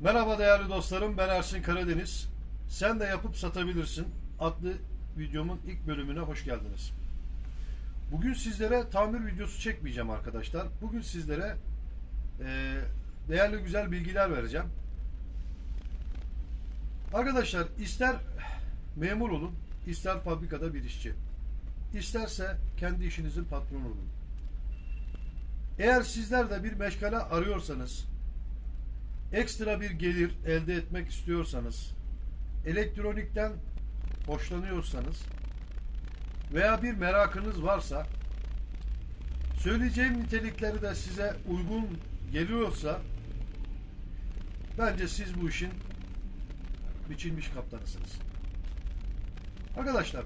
Merhaba değerli dostlarım ben Ersin Karadeniz. Sen de yapıp satabilirsin adlı videomun ilk bölümüne hoş geldiniz. Bugün sizlere tamir videosu çekmeyeceğim arkadaşlar. Bugün sizlere e, değerli güzel bilgiler vereceğim. Arkadaşlar ister memur olun, ister fabrikada bir işçi. İsterse kendi işinizin patronu olun. Eğer sizler de bir meşgale arıyorsanız, ekstra bir gelir elde etmek istiyorsanız, elektronikten hoşlanıyorsanız veya bir merakınız varsa, söyleyeceğim nitelikleri de size uygun geliyorsa, bence siz bu işin biçilmiş kaptanısınız. Arkadaşlar,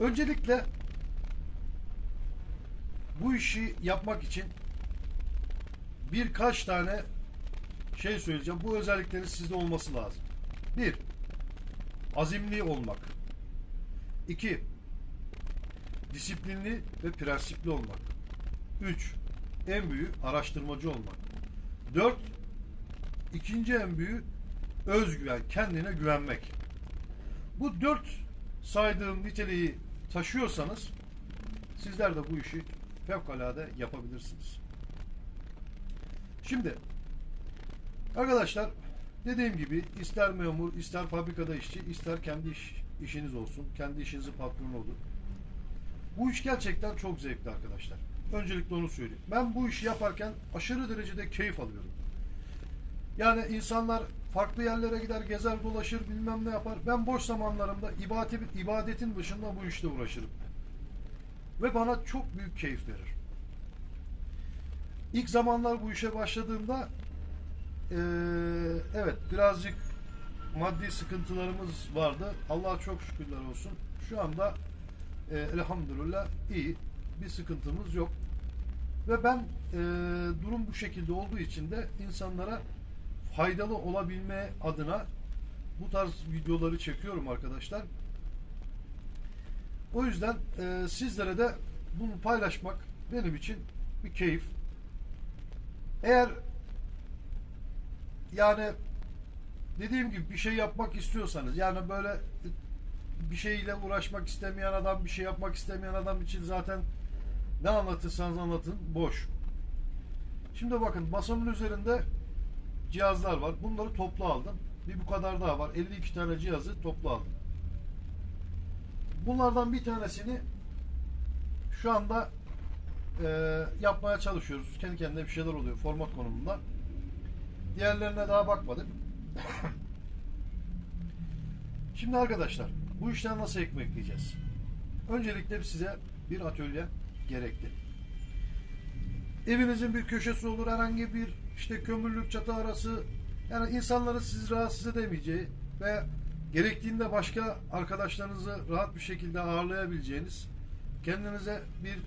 öncelikle bu işi yapmak için birkaç tane şey söyleyeceğim. Bu özelliklerin sizde olması lazım. Bir, azimli olmak. İki, disiplinli ve prensipli olmak. Üç, en büyük araştırmacı olmak. Dört, ikinci en büyük özgüven, kendine güvenmek. Bu dört saydığım niteliği taşıyorsanız sizler de bu işi fevkalade yapabilirsiniz. Şimdi arkadaşlar dediğim gibi ister memur, ister fabrikada işçi, ister kendi iş, işiniz olsun, kendi işinizin patronu olun. Bu iş gerçekten çok zevkli arkadaşlar. Öncelikle onu söyleyeyim. Ben bu işi yaparken aşırı derecede keyif alıyorum. Yani insanlar farklı yerlere gider, gezer, dolaşır, bilmem ne yapar. Ben boş zamanlarımda ibadetin, ibadetin dışında bu işte uğraşırım. Ve bana çok büyük keyif verir. İlk zamanlar bu işe başladığımda eee, evet birazcık maddi sıkıntılarımız vardı. Allah'a çok şükürler olsun. Şu anda eee, elhamdülillah iyi. Bir sıkıntımız yok. Ve ben eee, durum bu şekilde olduğu için de insanlara faydalı olabilme adına bu tarz videoları çekiyorum arkadaşlar. O yüzden e, sizlere de bunu paylaşmak benim için bir keyif. Eğer yani dediğim gibi bir şey yapmak istiyorsanız yani böyle bir şeyle uğraşmak istemeyen adam bir şey yapmak istemeyen adam için zaten ne anlatırsanız anlatın boş. Şimdi bakın masamın üzerinde cihazlar var. Bunları toplu aldım. Bir bu kadar daha var. 52 tane cihazı toplu aldım. Bunlardan bir tanesini şu anda e, yapmaya çalışıyoruz. Kendi kendine bir şeyler oluyor format konumunda. Diğerlerine daha bakmadık. Şimdi arkadaşlar bu işten nasıl ekmekleyeceğiz? Öncelikle size bir atölye gerekli. Evinizin bir köşesi olur herhangi bir işte kömürlük çatı arası yani insanları sizi rahatsız edemeyeceği ve gerektiğinde başka arkadaşlarınızı rahat bir şekilde ağırlayabileceğiniz kendinize bir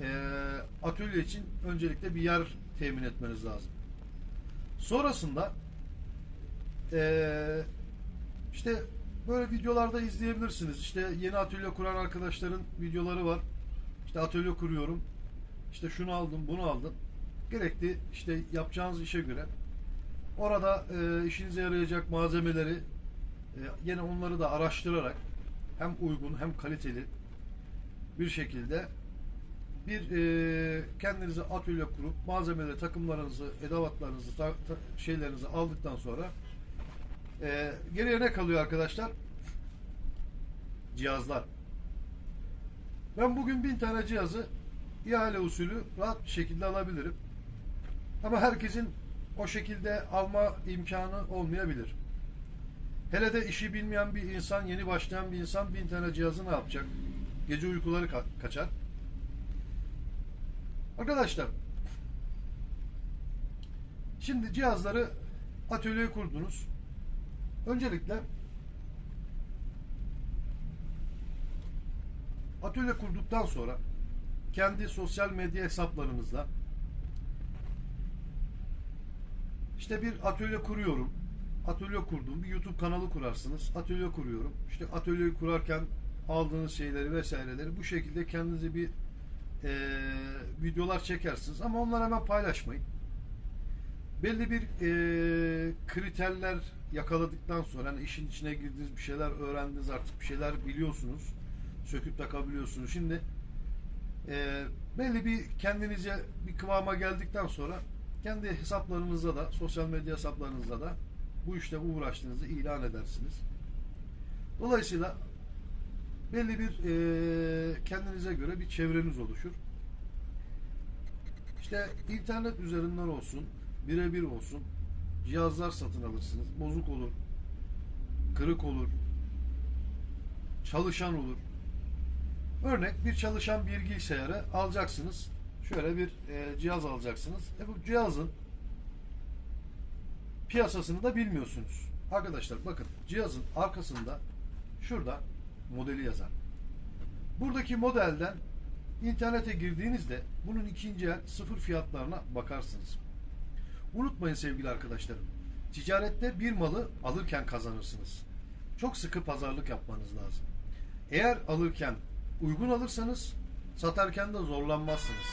e, atölye için öncelikle bir yer temin etmeniz lazım. Sonrasında e, işte böyle videolarda izleyebilirsiniz. İşte yeni atölye kuran arkadaşların videoları var. İşte atölye kuruyorum. İşte şunu aldım, bunu aldım. Gerekli işte yapacağınız işe göre orada e, işinize yarayacak malzemeleri e, yine onları da araştırarak hem uygun hem kaliteli bir şekilde bir e, kendinize atölye kurup malzemeleri, takımlarınızı, edevatlarınızı, ta- ta- şeylerinizi aldıktan sonra e, geriye ne kalıyor arkadaşlar? Cihazlar. Ben bugün bin tane cihazı ihale usulü rahat bir şekilde alabilirim. Ama herkesin o şekilde alma imkanı olmayabilir. Hele de işi bilmeyen bir insan, yeni başlayan bir insan bin tane cihazı ne yapacak? Gece uykuları ka- kaçar. Arkadaşlar, şimdi cihazları atölyeye kurdunuz. Öncelikle atölye kurduktan sonra kendi sosyal medya hesaplarınızda işte bir atölye kuruyorum. Atölye kurdum. Bir YouTube kanalı kurarsınız. Atölye kuruyorum. İşte atölyeyi kurarken aldığınız şeyleri vesaireleri bu şekilde kendinize bir e, videolar çekersiniz ama onları hemen paylaşmayın. Belli bir e, kriterler yakaladıktan sonra hani işin içine girdiniz, bir şeyler öğrendiniz, artık bir şeyler biliyorsunuz. Söküp takabiliyorsunuz. Şimdi e, belli bir kendinize bir kıvama geldikten sonra kendi hesaplarınızda da, sosyal medya hesaplarınızda da bu işte uğraştığınızı ilan edersiniz. Dolayısıyla belli bir e, kendinize göre bir çevreniz oluşur. İşte internet üzerinden olsun, birebir olsun, cihazlar satın alırsınız. Bozuk olur, kırık olur, çalışan olur. Örnek bir çalışan bilgisayarı alacaksınız. Şöyle bir e, cihaz alacaksınız. E bu cihazın piyasasını da bilmiyorsunuz. Arkadaşlar bakın cihazın arkasında şurada modeli yazar. Buradaki modelden internete girdiğinizde bunun ikinci el sıfır fiyatlarına bakarsınız. Unutmayın sevgili arkadaşlarım. Ticarette bir malı alırken kazanırsınız. Çok sıkı pazarlık yapmanız lazım. Eğer alırken uygun alırsanız satarken de zorlanmazsınız.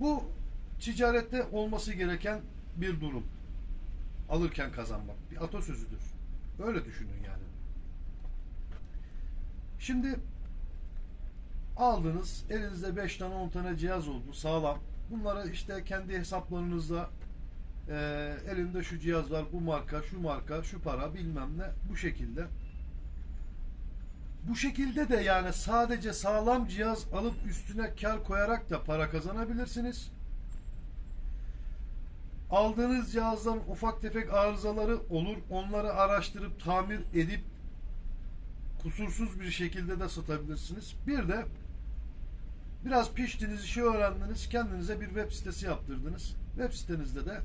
Bu ticarette olması gereken bir durum. Alırken kazanmak. Bir atasözüdür. Öyle düşünün yani. Şimdi aldınız elinizde 5 tane 10 tane cihaz oldu sağlam. Bunları işte kendi hesaplarınızda e, elinde şu cihaz var bu marka şu marka şu para bilmem ne bu şekilde. Bu şekilde de yani sadece sağlam cihaz alıp üstüne kar koyarak da para kazanabilirsiniz. Aldığınız cihazdan ufak tefek arızaları olur. Onları araştırıp tamir edip kusursuz bir şekilde de satabilirsiniz. Bir de biraz piştiniz, işi öğrendiniz, kendinize bir web sitesi yaptırdınız. Web sitenizde de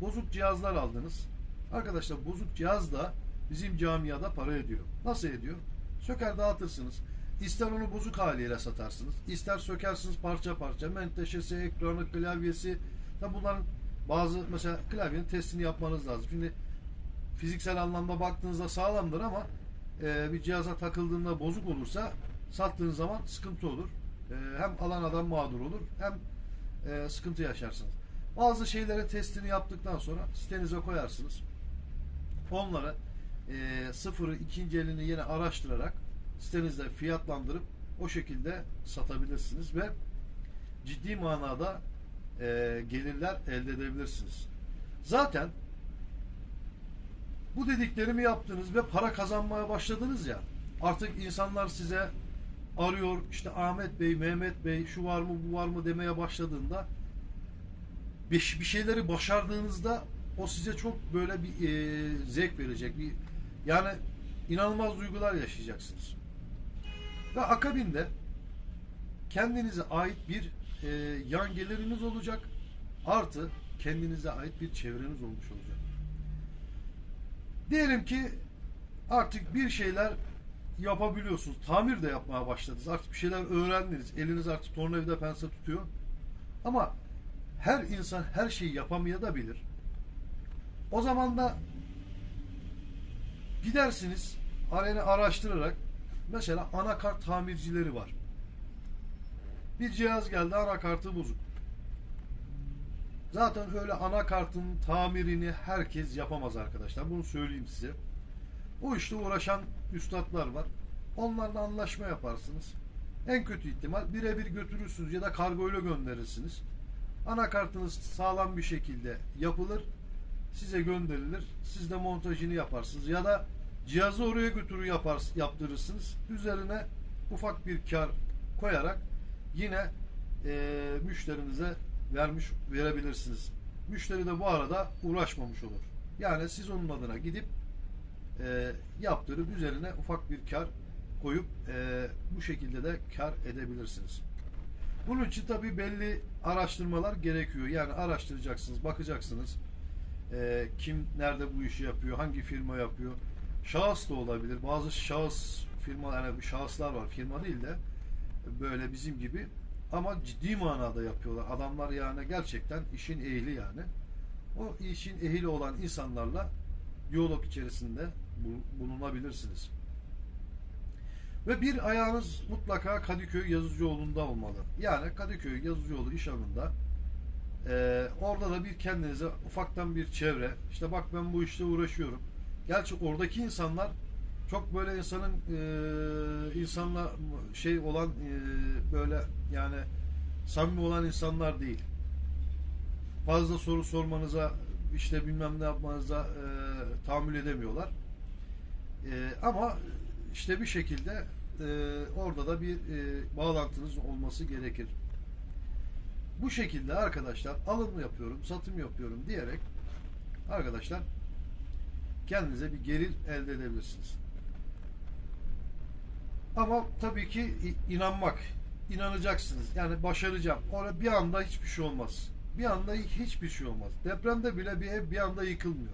bozuk cihazlar aldınız. Arkadaşlar bozuk cihaz da bizim camiada para ediyor. Nasıl ediyor? Söker dağıtırsınız. İster onu bozuk haliyle satarsınız. ister sökersiniz parça parça. Menteşesi, ekranı, klavyesi. Tabi bunların bazı mesela klavyenin testini yapmanız lazım. Şimdi fiziksel anlamda baktığınızda sağlamdır ama e, bir cihaza takıldığında bozuk olursa sattığınız zaman sıkıntı olur. E, hem alan adam mağdur olur hem e, sıkıntı yaşarsınız. Bazı şeylerin testini yaptıktan sonra sitenize koyarsınız. Onları e, sıfırı ikinci elini yine araştırarak sitenizde fiyatlandırıp o şekilde satabilirsiniz ve ciddi manada e, gelirler elde edebilirsiniz. Zaten bu dediklerimi yaptınız ve para kazanmaya başladınız ya artık insanlar size arıyor işte Ahmet Bey, Mehmet Bey şu var mı bu var mı demeye başladığında bir, şeyleri başardığınızda o size çok böyle bir e, zevk verecek bir yani inanılmaz duygular yaşayacaksınız. Ve akabinde kendinize ait bir e, yan geliriniz olacak. Artı kendinize ait bir çevreniz olmuş olacak. Diyelim ki artık bir şeyler yapabiliyorsunuz. Tamir de yapmaya başladınız. Artık bir şeyler öğrendiniz. Eliniz artık tornavida pense tutuyor. Ama her insan her şeyi yapamayabilir. O zaman da gidersiniz arena araştırarak mesela anakart tamircileri var. Bir cihaz geldi anakartı bozuk. Zaten öyle anakartın tamirini herkes yapamaz arkadaşlar. Bunu söyleyeyim size. O işte uğraşan üstadlar var. Onlarla anlaşma yaparsınız. En kötü ihtimal birebir götürürsünüz ya da kargoyla gönderirsiniz. Anakartınız sağlam bir şekilde yapılır. Size gönderilir. Siz de montajını yaparsınız. Ya da cihazı oraya götürür yapar, yaptırırsınız. Üzerine ufak bir kar koyarak yine e, müşterinize vermiş verebilirsiniz. Müşteri de bu arada uğraşmamış olur. Yani siz onun adına gidip e, yaptırıp üzerine ufak bir kar koyup e, bu şekilde de kar edebilirsiniz. Bunun için tabi belli araştırmalar gerekiyor. Yani araştıracaksınız, bakacaksınız. E, kim nerede bu işi yapıyor, hangi firma yapıyor. Şahıs da olabilir. Bazı şahıs firma yani şahıslar var. Firma değil de böyle bizim gibi ama ciddi manada yapıyorlar. Adamlar yani gerçekten işin ehli yani. O işin ehli olan insanlarla diyalog içerisinde bulunabilirsiniz. Ve bir ayağınız mutlaka Kadıköy Yazıcıoğlu'nda olmalı. Yani Kadıköy Yazıcıoğlu iş anında ee, orada da bir kendinize ufaktan bir çevre. İşte bak ben bu işte uğraşıyorum. Gerçi oradaki insanlar çok böyle insanın e, insanla şey olan e, böyle yani samimi olan insanlar değil. Fazla soru sormanıza işte bilmem ne yapmanıza e, tahammül edemiyorlar. E, ama işte bir şekilde e, orada da bir e, bağlantınız olması gerekir. Bu şekilde arkadaşlar alım yapıyorum, satım yapıyorum diyerek arkadaşlar kendinize bir gelir elde edebilirsiniz. Ama tabii ki inanmak, inanacaksınız. Yani başaracağım. Orada bir anda hiçbir şey olmaz. Bir anda hiçbir şey olmaz. Depremde bile bir ev bir anda yıkılmıyor.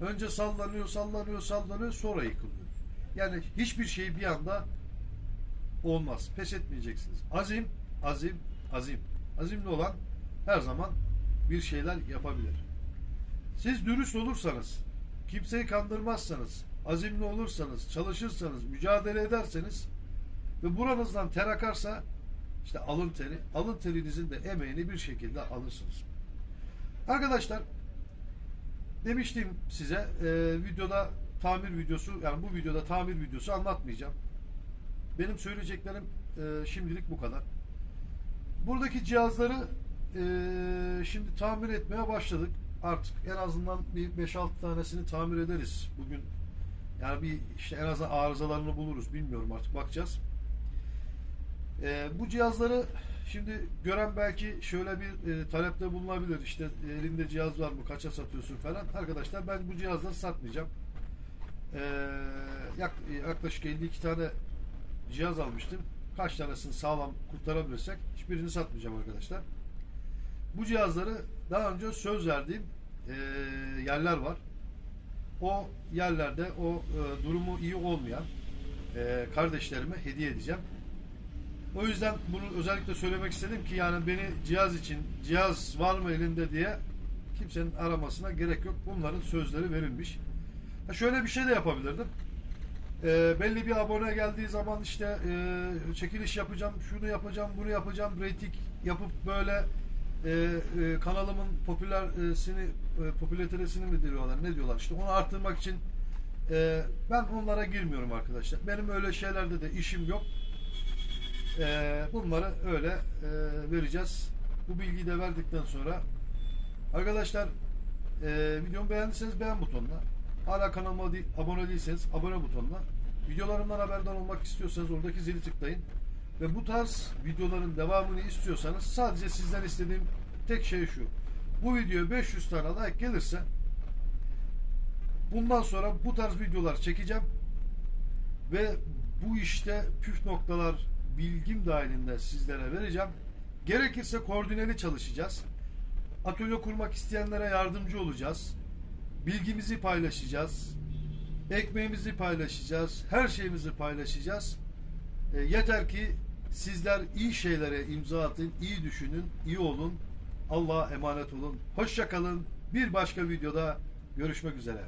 Önce sallanıyor, sallanıyor, sallanıyor, sonra yıkılıyor. Yani hiçbir şey bir anda olmaz. Pes etmeyeceksiniz. Azim, azim, azim. Azimli olan her zaman bir şeyler yapabilir. Siz dürüst olursanız, kimseyi kandırmazsanız, azimli olursanız, çalışırsanız, mücadele ederseniz ve buranızdan ter akarsa işte alın teri, alın terinizin de emeğini bir şekilde alırsınız. Arkadaşlar demiştim size e, videoda tamir videosu yani bu videoda tamir videosu anlatmayacağım. Benim söyleyeceklerim e, şimdilik bu kadar. Buradaki cihazları e, şimdi tamir etmeye başladık. Artık en azından bir 5-6 tanesini tamir ederiz bugün. Yani bir işte en azından arızalarını buluruz. Bilmiyorum artık bakacağız. E, bu cihazları şimdi gören belki şöyle bir e, talepte bulunabilir. İşte elinde cihaz var mı? Kaça satıyorsun falan. Arkadaşlar ben bu cihazları satmayacağım. E, yak, yaklaşık 52 tane cihaz almıştım. Kaç tanesini sağlam kurtarabilirsek hiçbirini satmayacağım arkadaşlar. Bu cihazları daha önce söz verdiğim e, yerler var. O yerlerde o e, durumu iyi olmayan e, kardeşlerime hediye edeceğim. O yüzden bunu özellikle söylemek istedim ki yani beni cihaz için cihaz var mı elinde diye kimsenin aramasına gerek yok. Bunların sözleri verilmiş. Ha şöyle bir şey de yapabilirdim. E, belli bir abone geldiği zaman işte e, çekiliş yapacağım, şunu yapacağım, bunu yapacağım, reyting yapıp böyle e, e, kanalımın popülersini e, popülaritesini mi diyorlar, ne diyorlar işte onu arttırmak için e, ben onlara girmiyorum arkadaşlar. Benim öyle şeylerde de işim yok. E, bunları öyle e, vereceğiz. Bu bilgiyi de verdikten sonra arkadaşlar e, videomu beğendiyseniz beğen butonuna Hala kanalıma değil, abone değilseniz abone butonuna. Videolarımdan haberdar olmak istiyorsanız oradaki zili tıklayın. Ve bu tarz videoların devamını istiyorsanız sadece sizden istediğim tek şey şu. Bu videoya 500 tane like gelirse bundan sonra bu tarz videolar çekeceğim. Ve bu işte püf noktalar bilgim dahilinde sizlere vereceğim. Gerekirse koordineli çalışacağız. Atölye kurmak isteyenlere yardımcı olacağız bilgimizi paylaşacağız. Ekmeğimizi paylaşacağız. Her şeyimizi paylaşacağız. E, yeter ki sizler iyi şeylere imza atın, iyi düşünün, iyi olun. Allah'a emanet olun. Hoşça kalın. Bir başka videoda görüşmek üzere.